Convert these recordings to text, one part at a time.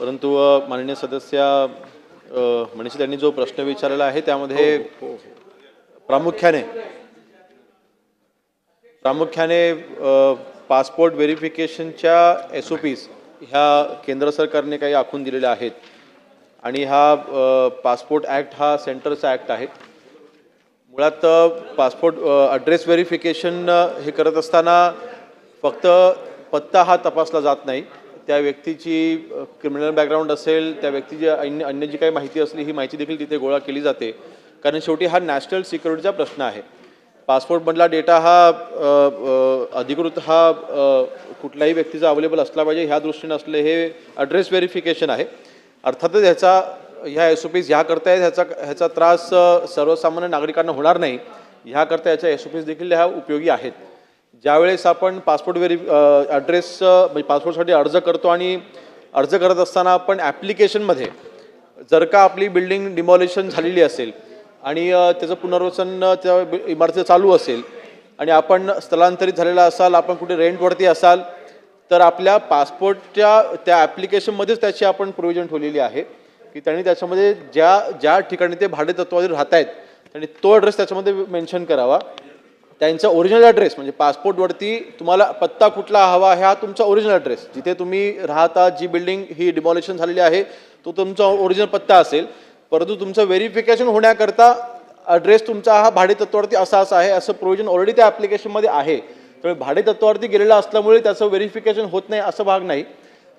परंतु माननीय सदस्य मनीष त्यांनी जो प्रश्न विचारलेला आहे त्यामध्ये प्रामुख्याने प्रामुख्याने अ, पासपोर्ट व्हेरिफिकेशनच्या एस ओ पीज ह्या केंद्र सरकारने काही आखून दिलेल्या आहेत. आणि हा पासपोर्ट ॲक्ट हा सेंटरचा ॲक्ट आहे. मुळात पासपोर्ट ॲड्रेस व्हेरिफिकेशन हे करत असताना फक्त पत्ता हा तपासला जात नाही. त्या व्यक्तीची क्रिमिनल बॅकग्राऊंड असेल त्या व्यक्तीची अन्य अन्य जी काही माहिती असली ही माहिती देखील तिथे गोळा केली जाते. कारण शेवटी हा नॅशनल सिक्युरिटीचा प्रश्न आहे. पासपोर्टमधला डेटा हा अधिकृत हा कुठल्याही व्यक्तीचा अवेलेबल असला पाहिजे ह्या दृष्टीने असले हे ॲड्रेस व्हेरिफिकेशन आहे. अर्थातच ह्याचा ह्या एस ओ पीज ह्या करता ह्याचा ह्याचा त्रास सर्वसामान्य नागरिकांना होणार नाही. ह्याकरता याच्या एस ओ पीज देखील ह्या उपयोगी आहेत. ज्यावेळेस आपण पासपोर्ट व्हेरि ॲड्रेस म्हणजे पासपोर्टसाठी अर्ज करतो आणि अर्ज करत असताना आपण ॲप्लिकेशनमध्ये जर का आपली बिल्डिंग डिमॉलिशन झालेली असेल आणि त्याचं पुनर्वसन त्या इमारतीचं चालू असेल आणि आपण स्थलांतरित झालेला असाल आपण कुठे रेंटवरती असाल तर आपल्या पासपोर्टच्या त्या ॲप्लिकेशनमध्येच त्याची आपण प्रोव्हिजन ठेवलेली आहे. की त्यांनी त्याच्यामध्ये ज्या ज्या ठिकाणी ते भाडेतत्वावर राहत आहेत त्यांनी तो ॲड्रेस त्याच्यामध्ये मेन्शन करावा. त्यांचा ओरिजिनल ॲड्रेस म्हणजे पासपोर्टवरती तुम्हाला पत्ता कुठला हवा आहे हा तुमचा ओरिजिनल ॲड्रेस जिथे तुम्ही राहता जी बिल्डिंग ही डिमॉलिशन झालेली आहे तो तुमचा ओरिजिनल पत्ता असेल. परंतु तुमचं व्हेरिफिकेशन होण्याकरता ॲड्रेस तुमचा हा भाडेतत्वावरती असा असा आहे असं प्रोविजन ऑलरेडी त्या ॲप्लिकेशनमध्ये आहे. त्यामुळे भाडेतत्वावरती गेलेलं असल्यामुळे त्याचं व्हेरिफिकेशन होत नाही असं भाग नाही.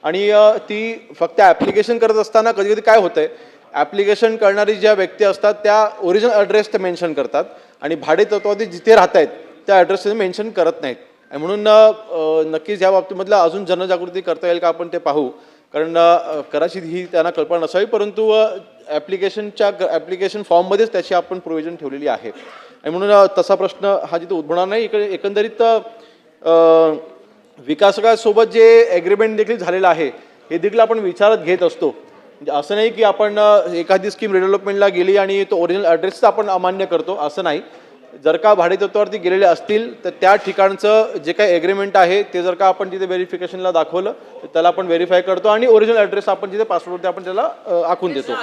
आणि ती फक्त ॲप्लिकेशन करत असताना कधी कधी काय आहे ॲप्लिकेशन करणारी ज्या व्यक्ती असतात त्या ओरिजिनल ॲड्रेस ते मेन्शन करतात आणि भाडे जिथे राहत आहेत त्या ॲड्रेस ते मेन्शन करत नाहीत. आणि म्हणून नक्कीच या बाबतीमधलं अजून जनजागृती करता येईल का आपण ते पाहू. कारण कदाचित ही त्यांना कल्पना नसावी परंतु ॲप्लिकेशनच्या ॲप्लिकेशन फॉर्ममध्येच त्याची आपण प्रोव्हिजन ठेवलेली आहे. आणि म्हणून तसा प्रश्न हा जिथे उद्भवणार नाही इकडे एकंदरीत विकासकासोबत जे ॲग्रीमेंट देखील झालेलं आहे हे देखील आपण विचारात घेत असतो. म्हणजे असं नाही की आपण एखादी स्कीम रिडेव्हलपमेंटला गेली आणि तो ओरिजिनल ॲड्रेसचा आपण अमान्य करतो असं नाही. जर का भाडेतत्वावरती गेलेले असतील तर त्या ठिकाणचं जे काही ॲग्रीमेंट आहे ते जर का आपण तिथे व्हेरिफिकेशनला दाखवलं तर त्याला आपण व्हेरीफाय करतो आणि ओरिजिनल ॲड्रेस आपण तिथे पासवर्डवरती आपण त्याला आखून देतो.